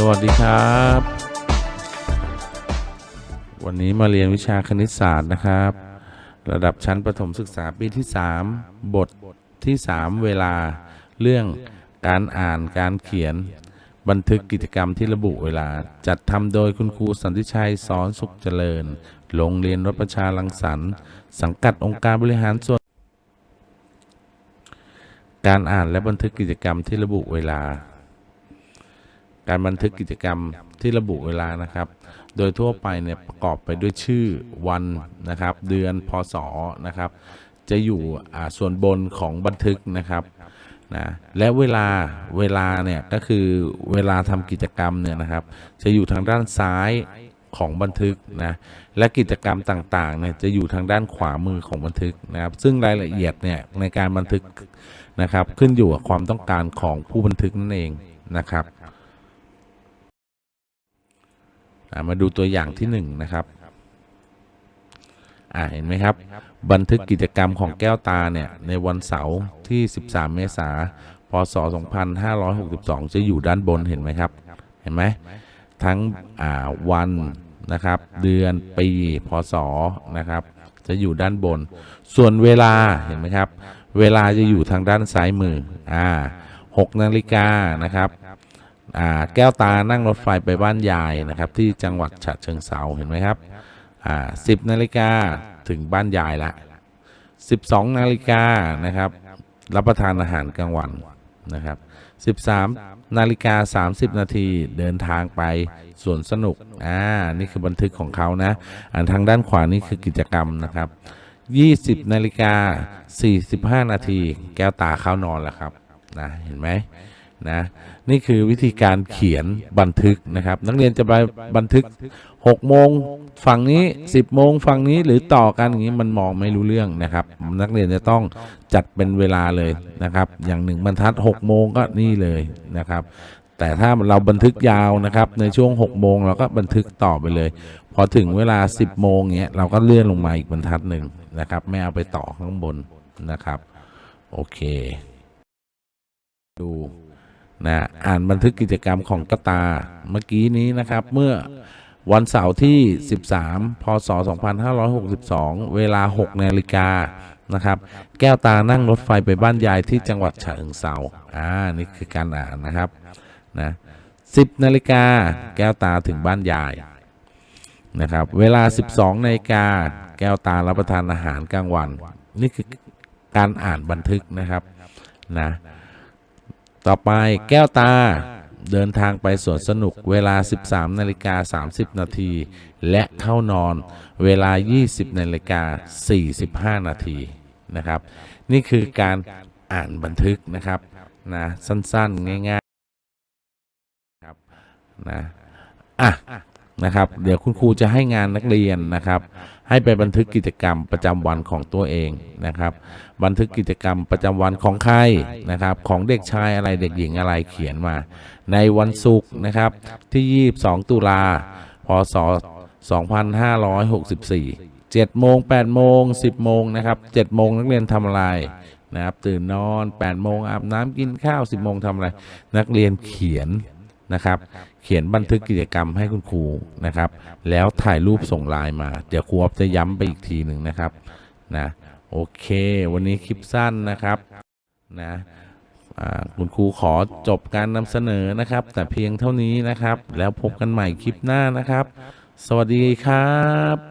สวัสดีครับ วันนี้มาเรียนวิชาคณิตศาสตร์นะครับ ระดับชั้นประถมศึกษาปีที่ 3 บทที่ 3 เวลา เรื่องการอ่านการเขียน บันทึกกิจกรรมที่ระบุเวลา จัดทำโดยคุณครูสันติชัยสอนสุขเจริญ โรงเรียนรถประชาลังสรรค์สังกัดองค์การบริหารส่วน การอ่านและบันทึกกิจกรรมที่ระบุเวลา การบันทึกกิจกรรมที่ระบุเวลานะครับ โดยทั่วไปเนี่ยประกอบไปด้วยชื่อวันนะครับ เดือนพศนะครับ จะอยู่อ่าส่วนบนของบันทึกนะครับนะและเวลาเวลาเนี่ยก็คือเวลาทำกิจกรรมเนี่ยนะครับ จะอยู่ทางด้านซ้ายของบันทึกนะและกิจกรรมต่างๆเนี่ยจะอยู่ทางด้านขวามือของบันทึกนะครับ ซึ่งรายละเอียดเนี่ยในการบันทึกนะครับ ขึ้นอยู่กับความต้องการของผู้บันทึกนั่นเองนะครับ มาดูตัวอย่างที่หนึ่งนะครับอ่าเห็นไหมครับ บันทึกกิจกรรมของแก้วตาเนี่ยในวันเสาร์ที่ 13 เมษายนพศ 2562 จะอยู่ด้านบนเห็นไหมครับ เห็นไหมทั้งอ่าวันนะครับ เดือนปีพศนะครับ จะอยู่ด้านบน ส่วนเวลาเห็นไหมครับ เวลาจะอยู่ทางด้านซ้ายมืออ่า6นาฬิกานะครับอ่า แก้วตานั่งรถไฟไปบ้านยายนะครับ ที่จังหวัดฉะเชิงเซาเห็นไหมครับสิบนาฬิกาถึงบ้านยายละสิบสองนาฬิกานะครับ รับประทานอาหารกลางวันนะครับสิบสามนาฬิกาสามสิบนาทีเดินทางไปสวนสนุกอ่านี่คือบันทึกของเขานะอันทางด้านขวานี่คือกิจกรรมนะครับยี่สิบนาฬิกาสี่สิบห้านาทีแก้วตาเข้านอนแล้วครับนะเห็นไหม นะนี่คือวิธีการเขียนบันทึกนะครับ นักเรียนจะไปบันทึก6โมงฝั่งนี้ 10โมงฝั่งนี้หรือต่อกันอย่างนี้มันมองไม่รู้เรื่องนะครับ นักเรียนจะต้องจัดเป็นเวลาเลยนะครับ อย่างหนึ่งบรรทัด6โมงก็นี่เลยนะครับ แต่ถ้าเราบันทึกยาวนะครับ ในช่วง6โมงเราก็บันทึกต่อไปเลย พอถึงเวลา 10โมงเงี้ยเราก็เลื่อนลงมาอีกบรรทัดหนึ่งนะครับ ไม่เอาไปต่อข้างบนนะครับ โอเค ดู นะอ่านบันทึกกิจกรรมของกระตาเมื่อกี้นี้นะครับ เมื่อวันเสาร์ที่ 13 พศ 2562 เวลา 6 นาฬิกานะครับ แก้วตานั่งรถไฟไปบ้านยายที่จังหวัดฉะเชิงเซาอ่านี่คือการอ่านนะครับนะ10นาฬิกาแก้วตาถึงบ้านยายนะครับ เวลา 12นาฬิกาแก้วตารับประทานอาหารกลางวัน นี่คือการอ่านบันทึกนะครับนะ ต่อไปแก้วตาเดินทางไปสวนสนุกเวลา 13นาฬิกา30 นาที และเข้านอนเวลา 20นาฬิกา45 นาทีนะครับ นี่คือการอ่านบันทึกนะครับนะสั้นๆ ง่ายๆครับนะอะ นะครับ เดี๋ยวคุณครูจะให้งานนักเรียนนะครับ ให้ไปบันทึกกิจกรรมประจำวันของตัวเองนะครับ บันทึกกิจกรรมประจำวันของใครนะครับ ของเด็กชายอะไรเด็กหญิงอะไรเขียนมา ในวันศุกร์นะครับที่ 22 ตุลาพศ 2564 7โมง8โมง10โมงนะครับ7โมงนักเรียนทำอะไรนะครับตื่นนอน8โมงอาบน้ำกินข้าว 10โมงทำอะไร นักเรียนเขียน นะครับ เขียนบันทึกกิจกรรมให้คุณครูนะครับ แล้วถ่ายรูปส่งไลน์มา เดี๋ยวครูอ๊อฟจะย้ำไปอีกทีหนึ่งนะครับนะโอเค วันนี้คลิปสั้นนะครับนะอ่าคุณครูขอจบการนำเสนอนะครับ แต่เพียงเท่านี้นะครับ แล้วพบกันใหม่คลิปหน้านะครับ สวัสดีครับ